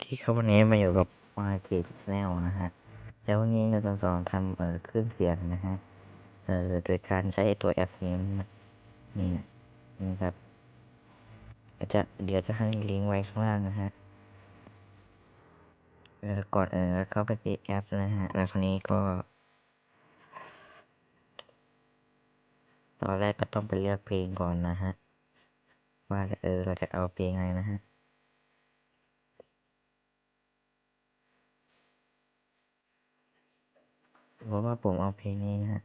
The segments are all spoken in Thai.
ดีครับวันนี้มาอยู่กับมาเก็ตแนลนะฮะแล้ววันนี้เราจะสอนทำเอ่อเครื่องเสียงนะฮะเอ่อโดยการใช้ตัวแอปนี้นะนี่นี่ครับจะเดี๋ยวจะให้ลิงก์ไว้ข้างล่างนะฮะเออกดเออเข้าไปที่แอปนะฮะแล้วคราวนี้ก็ ตอนแรกก็ต้องไปเลือกเพลงก่อนนะฮะว่าเออเราจะเอาเพลงอะไรนะฮะ เพราะว่าผมเอาเพลงนี้นะฮะ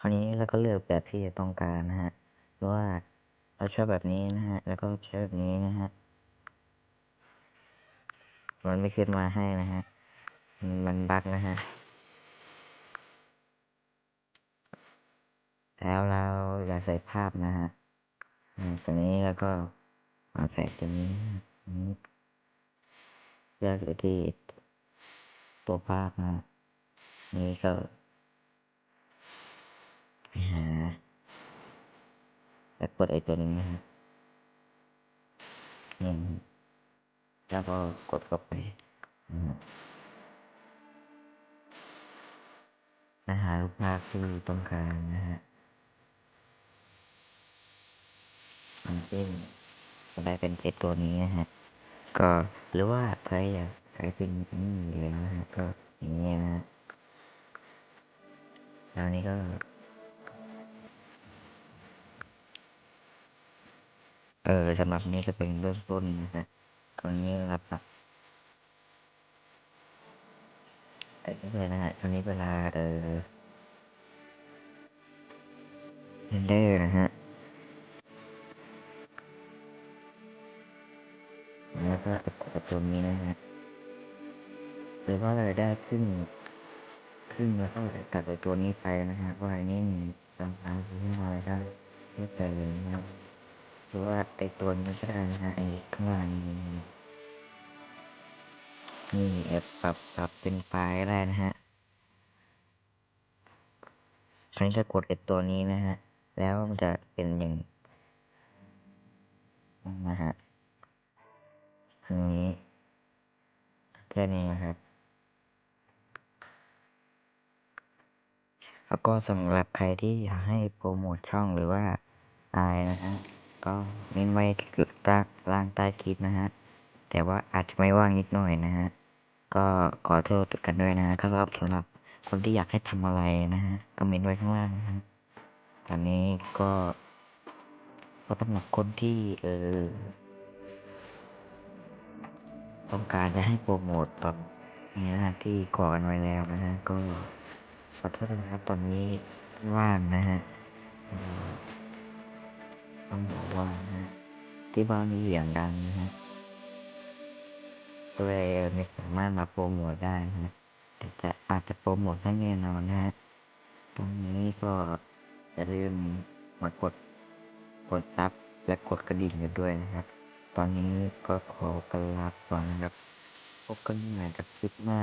คราวนี้เราก็เลือกแบบที่ต้องการนะฮะหรือว่าเราชอบแบบนี้นะฮะ แล้วก็ชอบแบบนี้นะฮะ มันไม่ขึ้นมาให้นะฮะ มันบั๊กนะฮะ แล้วเราอยากใส่ภาพนะฮะตัวนี้แล้วก็มาใส่ตัวนี้นี้ เลือกอยู่ที่ตัวภาพนะนี่ก็ไปหาแล้วกดไอ้ตัวนี้นะฮะนี่แล้วก็กดเข้าไปนะฮะรูปภาพที่ต้องการนะฮะมันเช่นจะได้เป็นเจ็ดตัวนี้นะฮะ ก็ หรือว่าใครอยากใช้เป็นนี่เลยนะฮะก็อย่างนี้นะฮะแล้วนี้ก็เออสำหรับนี้จะเป็นเริ่มต้นนะฮะตรงนี้รับแบบเอ้ยเลยนะฮะตรงนี้เวลาเออเรนเดอร์นะฮะ แล้วก็กดตัวนี้นะฮะหรือว่าเราได้ขึ้นขึ้นแล้วก็ตัดไอตัวนี้ไปนะฮะว่าอันนี้มีสำคัญที่อะไรได้ไม่เจอนะครับหรือว่าไอตัวนี้ก็ได้นะฮะไอข้างล่างนี้นี่แอบปรับปรับเป็นไฟล์ได้นะฮะครั้นี้จะกดไอตัวนี้นะฮะ แล้วมันจะเป็นอย่างนะฮะ แค่นี้นะครับ แล้วก็สำหรับใครที่อยากให้โปรโมทช่องหรือว่าอะไรนะฮะ ก็เน้นไว้ล่าล่างใต้คลิปนะฮะ แต่ว่าอาจจะไม่ว่างนิดหน่อยนะฮะ ก็ขอโทษกันด้วยนะฮะก็สำหรับคนที่อยากให้ทำอะไรนะฮะก็เมนไว้ข้างล่างนะฮะตอนนี้ก็ก็สำหรับคนที่เออ ต้องการจะให้โปรโมทตอนนี้นะที่ก่อกันไว้แล้วนะฮะก็ขอโทษนะครับตอนนี้ว่างนะฮะต้องบอกว่านะที่บ้านมีเสียงดังนะฮะก็เลยไม่สามารถมาโปรโมทได้นะฮะแต่จะอาจจะโปรโมทให้แน่นอนนะฮะตรงนี้ก็อย่าลืมมากดกดซับและกดกระดิ่งกันด้วยนะครับ ตอนนี้ก็ขอกราบก่อนนะครับ พบกันใหม่กับคลิปหน้า